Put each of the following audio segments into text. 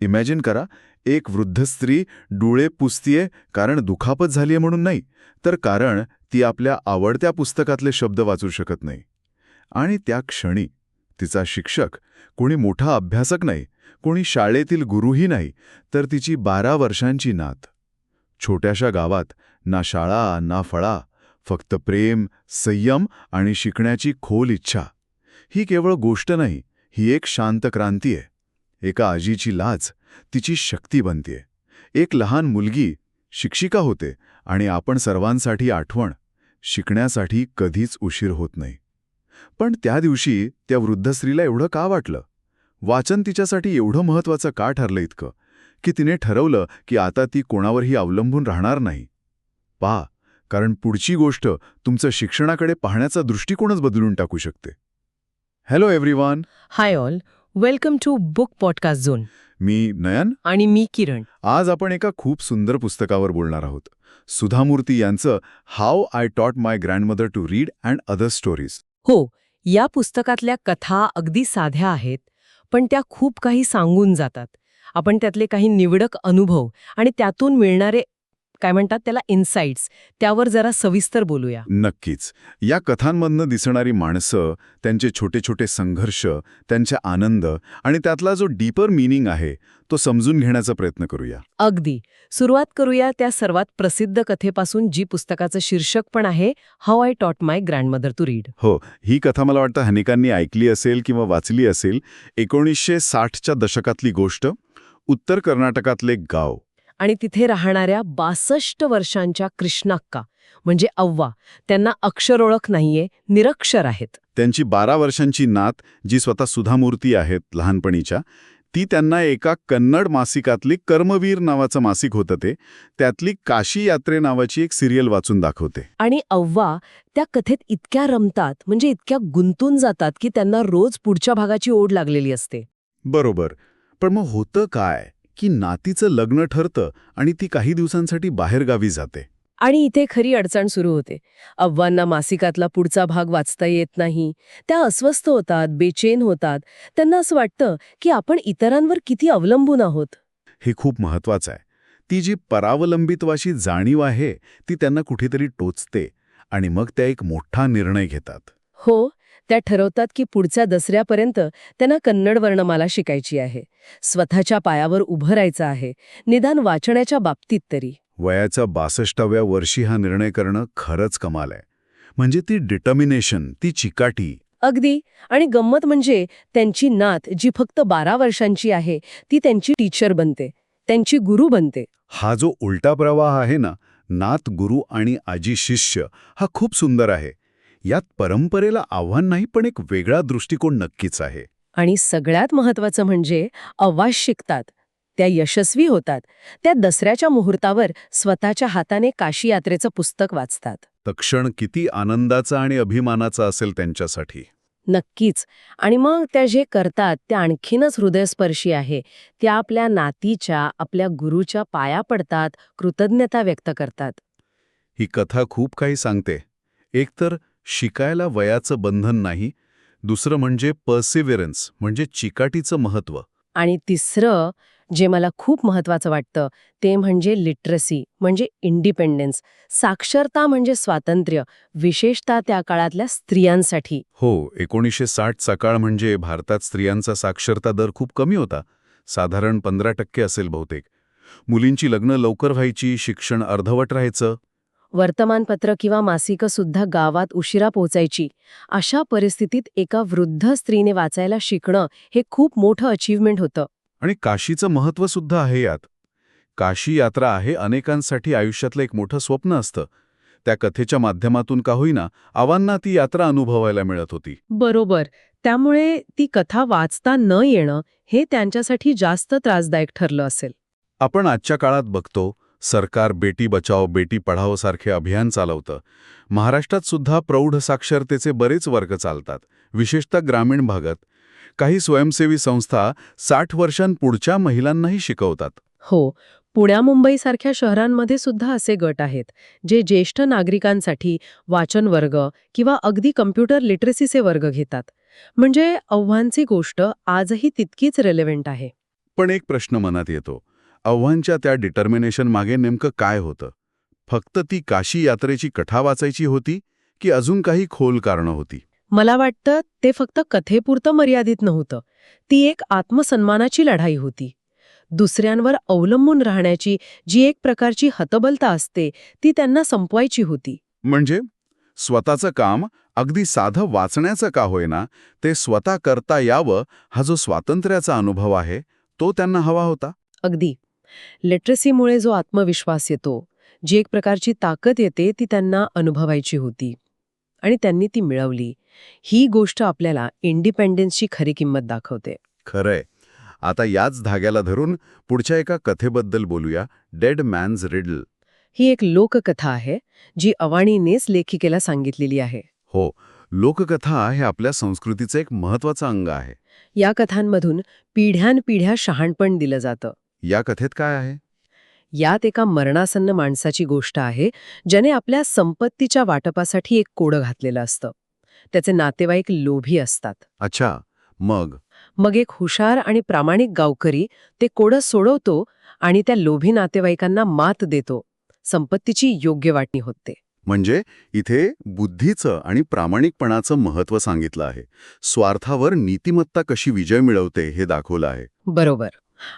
Imagine करा एक वृद्ध स्त्री डोळे पुसतीये कारण दुखापत झालीये म्हणून नाही तर कारण ती आपल्या आवडत्या पुस्तकातले शब्द वाचू शकत नाही. आणि त्या क्षणी तिचा शिक्षक कोणी मोठा अभ्यासक नाही कोणी शाळेतील गुरुही नाही तर तिची बारा वर्षांची नात. छोट्याशा गावात ना शाळा ना फळा फक्त प्रेम संयम आणि शिकण्याची खोल इच्छा. ही केवळ गोष्ट नाही ही एक शांत क्रांती आहे एका आजीची लाज तिची शक्ती बनतेय. एक लहान मुलगी शिक्षिका होते आणि आपण सर्वांसाठी आठवण शिकण्यासाठी कधीच उशीर होत नाही. पण त्या दिवशी त्या वृद्ध स्त्रीला एवढं का वाटलं? वाचन तिच्यासाठी एवढं महत्वाचं का ठरलं इतकं? की तिने ठरवलं की आता ती कोणावरही अवलंबून राहणार नाही. पहा कारण पुढची गोष्ट तुमचं शिक्षणाकडे पाहण्याचा दृष्टिकोनच बदलून टाकू शकते. Hello everyone hi all welcome to book podcast zone. मी नयन. आणि मी किरण. आज आपण एका खूप सुंदर पुस्तकावर बोलणार आहोत. सुधामूर्ती यांचं how I taught my grandmother to read and other stories हो या पुस्तकातल्या कथा अगदी साध्या आहेत पण त्या खूप काही सांगून जातात. आपण त्यातले काही निवडक अनुभव आणि त्यातून मिळणारे काय म्हणतात त्याला? इन्साइट्स त्यावर जरा सविस्तर बोलूया. नक्कीच. या कथांमधनं दिसणारी माणसं त्यांचे छोटे छोटे संघर्ष त्यांचे आनंद आणि त्यातला जो डीपर मिनिंग आहे तो समजून घेण्याचा प्रयत्न करूया. अगदी. सुरुवात करूया त्या सर्वात प्रसिद्ध कथेपासून जी पुस्तकाचं शीर्षक पण आहे how I taught my grandmother to read हो ही कथा मला वाटतं अनेकांनी ऐकली असेल किंवा वाचली असेल एकोणीसशे साठच्या दशकातली गोष्ट उत्तर कर्नाटकातले गाव. आणि तिथे राहणाऱ्या बासष्ट वर्षांच्या कृष्णाक्का म्हणजे अव्वा त्यांना अक्षर ओळख नाहीये निरक्षर आहेत. त्यांची बारा वर्षांची नात जी स्वतः सुधामूर्ती आहेत लहानपणीच्या ती त्यांना एका कन्नड मासिकातली कर्मवीर नावाचं मासिक होतं ते त्यातली काशी यात्रे नावाची एक सिरियल वाचून दाखवते. आणि अव्वा त्या कथेत इतक्या रमतात म्हणजे इतक्या गुंतून जातात की त्यांना रोज पुढच्या भागाची ओढ लागलेली असते. बरोबर. पण मग होतं काय? की नातीचं लग्न ठरतं आणि ती काही दिवसांसाठी बाहेरगावी जाते. आणि इथे खरी अडचण सुरू होते. अव्वांना मासिकातला पुढचा भाग वाचता येत नाही. त्या अस्वस्थ होतात बेचैन होतात. त्यांना असं वाटतं की आपण इतरांवर किती अवलंबून आहोत. हे खूप महत्वाचं आहे. ती जी परावलंबित्वाची जाणीव आहे ती त्यांना कुठेतरी टोचते आणि मग त्या एक मोठा निर्णय घेतात. हो त्या ठरवतात की पुढच्या दसऱ्यापर्यंत त्यांना कन्नड वर्णमाला शिकायची आहे. स्वतःच्या पायावर उभं राहायचं आहे. निदान वाचण्याच्या बाबतीत तरी. वयाच्या बासष्टाव्या वर्षी हा निर्णय करणं खरंच कमाल आहे. म्हणजे ती डिटर्मिनेशन ती चिकाटी. अगदी. आणि गंमत म्हणजे त्यांची नात जी फक्त बारा वर्षांची आहे ती त्यांची टीचर बनते. त्यांची गुरु बनते. हा जो उलटा प्रवाह आहे ना नात गुरु आणि आजी शिष्य हा खूप सुंदर आहे. यात परंपरेला आव्हान नाही पण एक वेगळा दृष्टिकोन नक्कीच आहे. आणि सगळ्यात महत्वाचं म्हणजे अवाज शिकतात. त्या यशस्वी होतात. त्या दसऱ्याच्या मुहूर्तावर स्वतःच्या हाताने काशी यात्रेचं पुस्तक वाचतात. तक्षण किती आनंदाचा आणि अभिमानाचा असेल त्यांच्यासाठी. नक्कीच. आणि मग त्या जे करतात ते आणखीनच हृदयस्पर्शी आहे. त्या आपल्या नातीच्या आपल्या गुरुच्या पाया पडतात कृतज्ञता व्यक्त करतात. ही कथा खूप काही सांगते. एकतर शिकायला वयाचं बंधन नाही दुसरं म्हणजे पर्सिव्हिरन्स म्हणजे चिकाटीचं महत्त्व आणि तिसरं जे मला खूप महत्वाचं वाटतं ते म्हणजे लिटरसी म्हणजे इंडिपेंडन्स साक्षरता म्हणजे स्वातंत्र्य विशेषतः त्या काळातल्या स्त्रियांसाठी. हो एकोणीसशे साठचा काळ म्हणजे भारतात स्त्रियांचा साक्षरता दर खूप कमी होता साधारण पंधरा टक्के असेल बहुतेक. मुलींची लग्न लवकर व्हायची शिक्षण अर्धवट राहायचं वर्तमानपत्र किंवा मासिकं सुद्धा गावात उशिरा पोचायची. अशा परिस्थितीत एका वृद्ध स्त्रीने वाचायला शिकणं हे खूप मोठं अचीवमेंट होतं. आणि काशीचं महत्त्व सुद्धा आहे यात. काशी यात्रा आहे अनेकांसाठी आयुष्यातलं एक मोठं स्वप्न असतं. त्या कथेच्या माध्यमातून का होईना आवांना ती यात्रा अनुभवायला मिळत होती. बरोबर. त्यामुळे ती कथा वाचता न येणं हे त्यांच्यासाठी जास्त त्रासदायक ठरलं असेल. आपण आजच्या काळात बघतो सरकार बेटी बचाओ बेटी पढाओ सारखे अभियान चालवतं. महाराष्ट्रात सुद्धा प्रौढ साक्षरतेचे बरेच वर्ग चालतात विशेषतः ग्रामीण भागात. काही स्वयंसेवी संस्था साठ वर्षांपुढच्या महिलांनाही शिकवतात. हो पुण्या मुंबईसारख्या शहरांमध्ये सुद्धा असे गट आहेत जे ज्येष्ठ नागरिकांसाठी वाचन वर्ग किंवा अगदी कम्प्युटर लिटरसीचे वर्ग घेतात. म्हणजे आव्हानची गोष्ट आजही तितकीच रेलेव्हंट आहे. पण एक प्रश्न मनात येतो आव्हानच्या त्या डिटर्मिनेशन मागे नेमकं काय होतं? फक्त ती काशी यात्रेची कथा वाचायची होती की अजून काही खोल कारणं होती? मला वाटतं ते फक्त कथेपुरतं मर्यादित नव्हतं. ती एक आत्मसन्मानाची लढाई होती. दुसऱ्यांवर अवलंबून राहण्याची जी एक प्रकारची हतबलता असते ती त्यांना संपवायची होती. म्हणजे? स्वतःचं काम अगदी साधं वाचण्याचं का होईना ते स्वतः करता यावं हा जो स्वातंत्र्याचा अनुभव आहे तो त्यांना हवा होता? अगदी. लिटरसीमुळे जो आत्मविश्वास येतो जी एक प्रकारची ताकद येते ती त्यांना अनुभवायची होती. आणि त्यांनी ती मिळवली. ही गोष्ट आपल्याला इंडिपेंडन्सची खरी किंमत दाखवते. खरंय. आता याच धाग्याला धरून पुढच्या एका कथेबद्दल बोलूया. Dead man's riddle. ही एक लोककथा आहे जी अवाणीनेच लेखिकेला सांगितलेली आहे. हो. लोककथा हे आपल्या संस्कृतीचं एक महत्वाचं अंग आहे. या कथांमधून पिढ्यानपिढ्या शहाणपण दिलं जातं. या कथेत काय आहे? यात एका मरणासन्न माणसाची गोष्ट आहे ज्याने आपल्या संपत्तीच्या वाटपासाठी एक कोडं घातलेलं असतं. त्याचे नातेवाईक लोभी असतात. अच्छा मग? मग एक हुशार आणि प्रामाणिक गावकरी ते कोडं सोडवतो आणि त्या लोभी नातेवाईकांना मात देतो. संपत्तीची योग्य वाटणी होते. म्हणजे इथे बुद्धीचं आणि प्रामाणिकपणाचं महत्त्व सांगितलं आहे. स्वार्थावर नीतिमत्ता कशी विजय मिळवते हे दाखवलं आहे. बरोबर.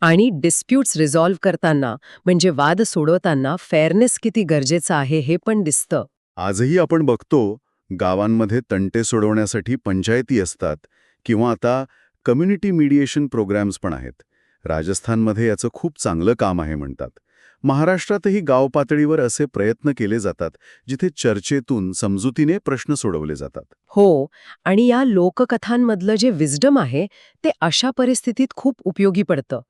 आणि डिस्प्यूट्स रिझॉल्व्ह करताना म्हणजे वाद सोडवताना फेअरनेस किती गरजेचं आहे हे पण दिसतं. आजही आपण बघतो गावांमध्ये तंटे सोडवण्यासाठी पंचायती असतात किंवा आता कम्युनिटी मीडिएशन प्रोग्राम्स पण आहेत. राजस्थानमध्ये याचं खूप चांगलं काम आहे म्हणतात. महाराष्ट्रातही गाव पातळीवर असे प्रयत्न केले जातात जिथे चर्चेतून समजुतीने प्रश्न सोडवले जातात. हो आणि या लोककथांमधलं जे विजडम आहे ते अशा परिस्थितीत खूप उपयोगी पडतं.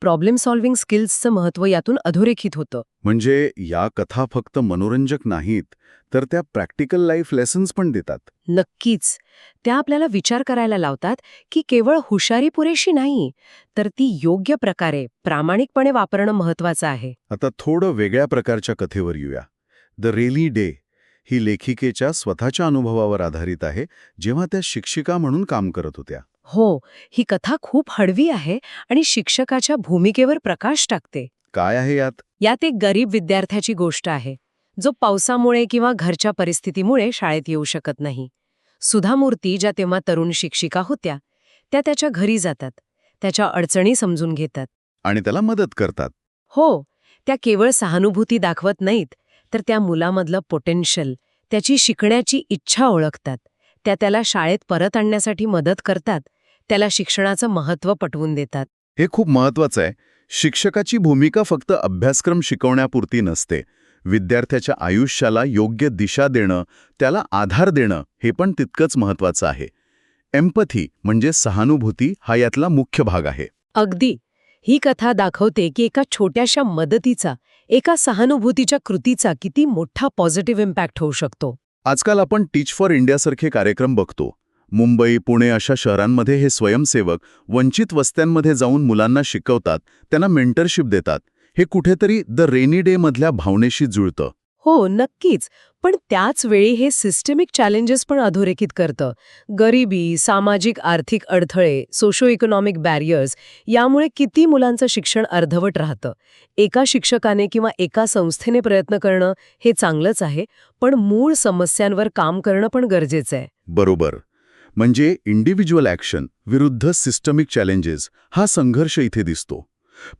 प्रॉब्लेम सॉल्व्हिंग स्किल्सचं महत्त्व यातून अधोरेखित होतं. म्हणजे या कथा फक्त मनोरंजक नाहीत तर त्या प्रॅक्टिकल लाईफ लेसन्स पण देतात. नक्कीच. त्या आपल्याला विचार करायला लावतात की केवळ हुशारी पुरेशी नाही तर ती योग्य प्रकारे प्रामाणिकपणे वापरणं महत्वाचं आहे. आता थोडं वेगळ्या प्रकारच्या कथेवर येऊया. द रेली डे ही लेखिकेच्या स्वतःच्या अनुभवावर आधारित आहे जेव्हा त्या शिक्षिका म्हणून काम करत होत्या. हो ही कथा खूप हळवी आहे आणि शिक्षकाच्या भूमिकेवर प्रकाश टाकते. काय आहे यात? यात एक गरीब विद्यार्थ्याची गोष्ट आहे जो पावसामुळे किंवा घरच्या परिस्थितीमुळे शाळेत येऊ शकत नाही. सुधामूर्ती ज्या तेव्हा तरुण शिक्षिका होत्या त्या त्याच्या घरी जातात त्याच्या अडचणी समजून घेतात. आणि त्याला मदत करतात. हो त्या केवळ सहानुभूती दाखवत नाहीत तर त्या मुलामधलं पोटेन्शियल त्याची शिकण्याची इच्छा ओळखतात. त्या त्याला शाळेत परत आणण्यासाठी मदत करतात त्याला शिक्षणाचं महत्त्व पटवून देतात. हे खूप महत्वाचं आहे. शिक्षकाची भूमिका फक्त अभ्यासक्रम शिकवण्यापुरती नसते. विद्यार्थ्याच्या आयुष्याला योग्य दिशा देणं त्याला आधार देणं हे पण तितकंच महत्वाचं आहे. एम्पथी म्हणजे सहानुभूती हा यातला मुख्य भाग आहे. अगदी. ही कथा दाखवते की एका छोट्याशा मदतीचा एका सहानुभूतीच्या कृतीचा किती मोठा पॉझिटिव्ह इम्पॅक्ट होऊ शकतो. आजकाल आपण टीच फॉर इंडियासारखे कार्यक्रम बघतो. मुंबई पुणे अशा शहरांमध्ये हे स्वयंसेवक वंचित वस्त्यांमध्ये जाऊन मुलांना शिकवतात त्यांना मेंटरशिप देतात. हे कुठेतरी द रेनी डे मधल्या भावनेशी जुळतं. हो नक्कीच. पण त्याच वेळी हे सिस्टमिक चॅलेंजेस पण अधोरेखित करतं. गरिबी सामाजिक आर्थिक अडथळे सोशो इकॉनॉमिक बॅरियर्स यामुळे किती मुलांचं शिक्षण अर्धवट राहतं. एका शिक्षकाने किंवा एका संस्थेने प्रयत्न करणं हे चांगलंच आहे पण मूळ समस्यांवर काम करणं पण गरजेचं आहे. बरोबर. म्हणजे इंडिव्हिज्युअल ॲक्शन विरुद्ध सिस्टमिक चॅलेंजेस हा संघर्ष इथे दिसतो.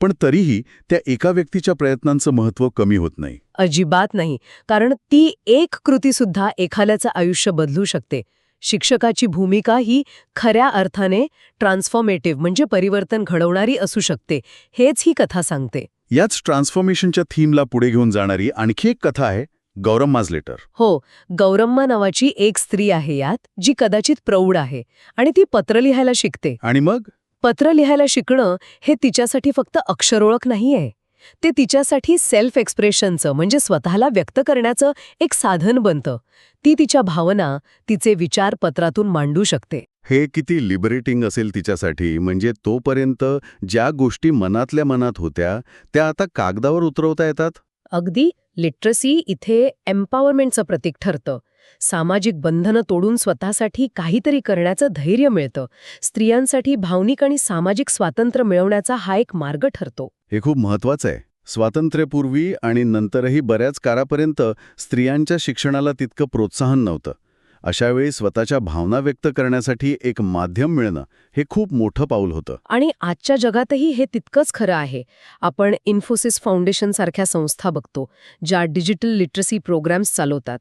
पण तरीही त्या एका व्यक्तीच्या प्रयत्नांचं महत्त्व कमी होत नाही. अजिबात नाही. कारण ती एक कृतीसुद्धा एखाद्याचं आयुष्य बदलू शकते. शिक्षकाची भूमिका ही खऱ्या अर्थाने ट्रान्सफॉर्मेटिव्ह म्हणजे परिवर्तन घडवणारी असू शकते. हेच ही कथा सांगते. याच ट्रान्सफॉर्मेशनच्या थीमला पुढे घेऊन जाणारी आणखी एक कथा आहे गौरम माजलेटर. हो गौरम्मा नावाची एक स्त्री आहे यात जी कदाचित प्रौढ आहे आणि ती पत्र लिहायला शिकते. आणि मग? पत्र लिहायला शिकणं हे तिच्यासाठी फक्त अक्षरोळख नाहीये. ते तिच्यासाठी सेल्फ एक्सप्रेशनचं म्हणजे स्वतःला व्यक्त करण्याचं एक साधन बनतं. ती तिच्या भावना तिचे विचार पत्रातून मांडू शकते. हे किती लिबरेटिंग असेल तिच्यासाठी म्हणजे तोपर्यंत ज्या गोष्टी मनातल्या मनात होत्या त्या आता कागदावर उतरवता येतात? अगदी लिटरसी इथे एम्पॉवरमेंटचं प्रतीक ठरतं. सामाजिक बंधनं तोडून स्वतःसाठी काहीतरी करण्याचं धैर्य मिळतं. स्त्रियांसाठी भावनिक आणि सामाजिक स्वातंत्र्य मिळवण्याचा हा एक मार्ग ठरतो. हे खूप महत्वाचं आहे. स्वातंत्र्यपूर्वी आणि नंतरही बऱ्याच काळापर्यंत स्त्रियांच्या शिक्षणाला तितकं प्रोत्साहन नव्हतं. अशावेळी स्वतःच्या भावना व्यक्त करण्यासाठी एक माध्यम मिळणं हे खूप मोठं पाऊल होतं. आणि आजच्या जगातही हे तितकंच खरं आहे. आपण इन्फोसिस फाउंडेशन सारख्या संस्था बघतो ज्या डिजिटल लिटरसी प्रोग्राम्स चालवतात.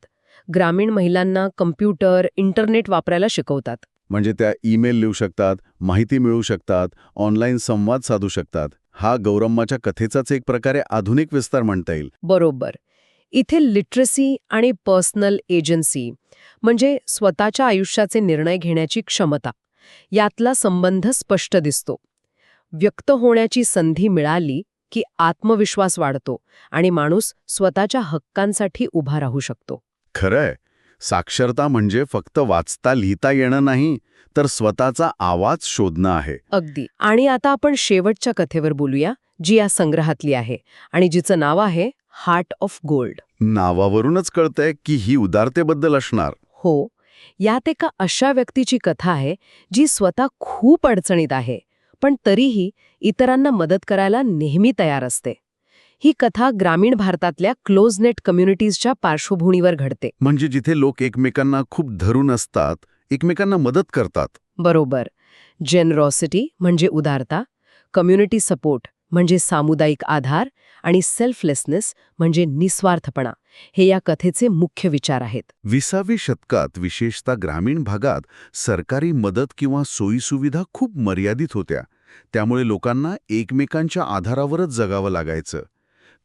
ग्रामीण महिलांना कम्प्युटर इंटरनेट वापरायला शिकवतात. म्हणजे त्या ईमेल लिहू शकतात माहिती मिळवू शकतात ऑनलाईन संवाद साधू शकतात. हा गौरम्माच्या कथेचाच एक प्रकारे आधुनिक विस्तार म्हणता येईल. बरोबर. इथे लिटरसी आणि पर्सनल एजन्सी म्हणजे स्वतःच्या आयुष्याचे निर्णय घेण्याची क्षमता यातला संबंध स्पष्ट दिसतो. व्यक्त होण्याची संधी मिळाली की आत्मविश्वास वाढतो आणि माणूस स्वतःच्या हक्कांसाठी उभा राहू शकतो. खरंय. साक्षरता म्हणजे फक्त वाचता लिहिता येणं नाही तर स्वतःचा आवाज शोधणं आहे. अगदी. आणि आता आपण शेवटच्या कथेवर बोलूया जी या संग्रहातली आहे. आणि जिचं नाव आहे हार्ट ऑफ गोल्ड नावावरूनच कळतंय की ही उदारतेबद्दल असणार. हो. यात एका अशा व्यक्तीची कथा आहे जी स्वतः खूप अडचणीत आहे पण तरीही इतरांना मदत करायला नेहमी तयार असते. ही कथा ग्रामीण भारतातल्या क्लोजनेट कम्युनिटीजच्या पार्श्वभूमीवर घडते. म्हणजे जिथे लोक एकमेकांना खूप धरून असतात एकमेकांना मदत करतात. बरोबर. जेनरॉसिटी म्हणजे उदारता कम्युनिटी सपोर्ट म्हणजे सामुदायिक आधार आणि सेल्फलेसनेस म्हणजे निस्वार्थपणा. हे या कथेचे मुख्य विचार आहेत. विसावी शतकात विशेषतः ग्रामीण भागात सरकारी मदत किंवा सोयीसुविधा खूप मर्यादित होत्या. त्यामुळे लोकांना एकमेकांच्या आधारावरच जगावं लागायचं.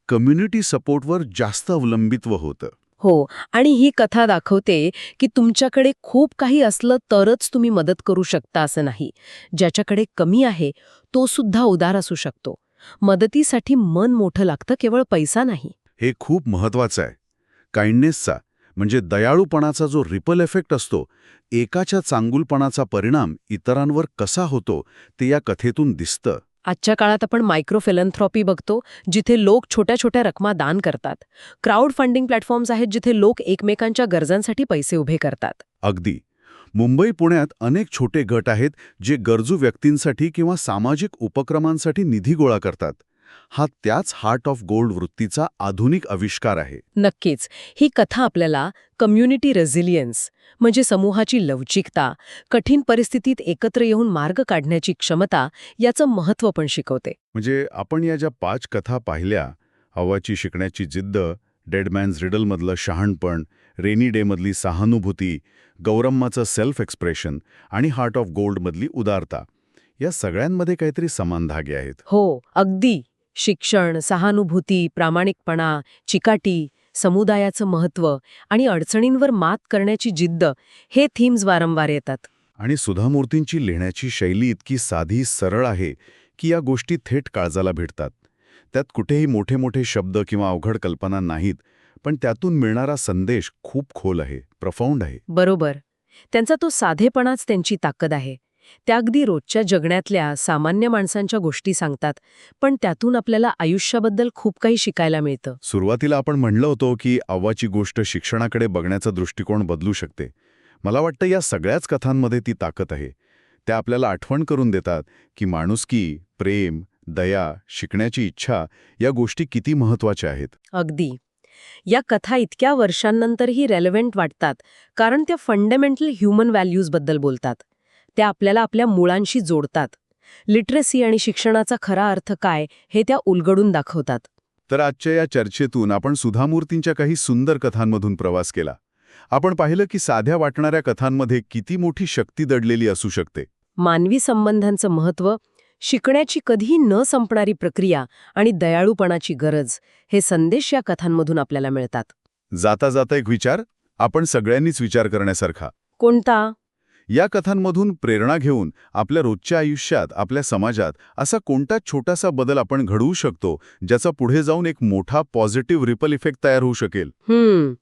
कम्युनिटी सपोर्टवर जास्त अवलंबित्व होतं. हो आणि ही कथा दाखवते की तुमच्याकडे खूप काही असलं तरच तुम्ही मदत करू शकता असं नाही. ज्याच्याकडे कमी आहे तो सुद्धा उदार असू शकतो. मदतीसाठी मन मोठं लागतं केवळ पैसा नाही. हे खूप महत्वाचं आहे. काइंडनेसचा म्हणजे दयाळूपणाचा जो रिपल इफेक्ट असतो एकाच्या चांगुलपणाचा परिणाम इतरांवर कसा होतो ते या कथेतून दिसतं. आजच्या काळात आपण मायक्रोफिलन्थ्रॉपी बघतो जिथे लोक छोट्या छोट्या रकमा दान करतात. क्राऊड फंडिंग प्लॅटफॉर्म्स आहेत जिथे लोक एकमेकांच्या गरजांसाठी पैसे उभे करतात. अगदी. मुंबई पुण्यात अनेक छोटे गट आहेत जे गरजू व्यक्तींसाठी किंवा सामाजिक उपक्रमांसाठी निधी गोळा करतात. हा त्याच हार्ट ऑफ गोल्ड वृत्तीचा आधुनिक आविष्कार आहे. नक्कीच. ही कथा आपल्याला कम्युनिटी रेझिलियन्स म्हणजे समूहाची लवचिकता कठीण परिस्थितीत एकत्र येऊन मार्ग काढण्याची क्षमता याचं महत्त्व पण शिकवते. म्हणजे आपण या ज्या पाच कथा पाहिल्या हवाची शिकण्याची जिद्द डेडमॅन्स रिडलमधलं शहाणपण रेनी डेमधली सहानुभूती गौरम्माचं सेल्फ एक्सप्रेशन आणि हार्ट ऑफ गोल्डमधली उदारता या सगळ्यांमध्ये काहीतरी समान धागे आहेत. हो अगदी. शिक्षण सहानुभूती प्रामाणिकपणा चिकाटी समुदायाचं महत्त्व आणि अडचणींवर मात करण्याची जिद्द हे थीम्स वारंवार येतात. आणि सुधामूर्तींची लिहिण्याची शैली इतकी साधी सरळ आहे की या गोष्टी थेट काळजाला भेटतात. त्यात कुठेही मोठे मोठे शब्द किंवा अवघड कल्पना नाहीत पण त्यातून मिळणारा संदेश खूप खोल आहे प्रफाऊंड आहे. बरोबर. त्यांचा तो साधेपणाच त्यांची ताकद आहे. त्या अगदी रोजच्या जगण्यातल्या सामान्य माणसांच्या गोष्टी सांगतात पण त्यातून आपल्याला आयुष्याबद्दल खूप काही शिकायला मिळतं. सुरुवातीला आपण म्हणलं होतो की अव्वाची गोष्ट शिक्षणाकडे बघण्याचा दृष्टिकोन बदलू शकते. मला वाटतं या सगळ्याच कथांमध्ये ती ताकद आहे. त्या आपल्याला आठवण करून देतात की माणुसकी प्रेम दया शिकण्याची इच्छा या गोष्टी किती महत्त्वाच्या आहेत. अगदी. या कथा इतक्या वर्षांनंतरही रेलेव्हंट वाटतात कारण त्या फंडामेंटल ह्युमन व्हॅल्यूजबद्दल बोलतात. त्या आपल्याला आपल्या मुळांशी जोडतात. लिटरसी आणि शिक्षणाचा खरा अर्थ काय हे त्या उलगडून दाखवतात. तर आजच्या या चर्चेतून आपण सुधामूर्तींच्या काही सुंदर कथांमधून प्रवास केला. आपण पाहिलं की साध्या वाटणाऱ्या कथांमध्ये किती मोठी शक्ती दडलेली असू शकते. मानवी संबंधांचं महत्त्व शिकण्याची कधीही न संपणारी प्रक्रिया आणि दयाळूपणाची गरज हे संदेश या कथांमधून आपल्याला मिळतात. जाता जाता एक विचार आपण सगळ्यांनीच विचार करण्यासारखा. कोणता? या कथांमधून प्रेरणा घेऊन आपल्या रोजच्या आयुष्यात आपल्या समाजात असा कोणता छोटासा बदल आपण घडवू शकतो ज्याचा पुढे जाऊन एक मोठा पॉझिटिव्ह रिपल इफेक्ट तयार होऊ शकेल? हम्म.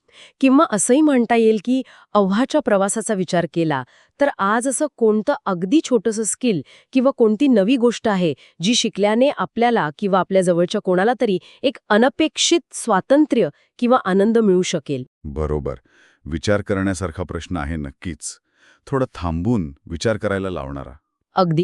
किंवा असंही म्हणता येईल की अव्हाच्या प्रवासाचा विचार केला तर आज असं कोणतं अगदी छोटंसं स्किल किंवा कोणती नवी गोष्ट आहे जी शिकल्याने आपल्याला किंवा आपल्या जवळच्या कोणाला तरी एक अनपेक्षित स्वातंत्र्य किंवा आनंद मिळू शकेल? बरोबर. विचार करण्यासारखा प्रश्न आहे नक्कीच. थोडं थांबून विचार करायला लावणारा. अगदी.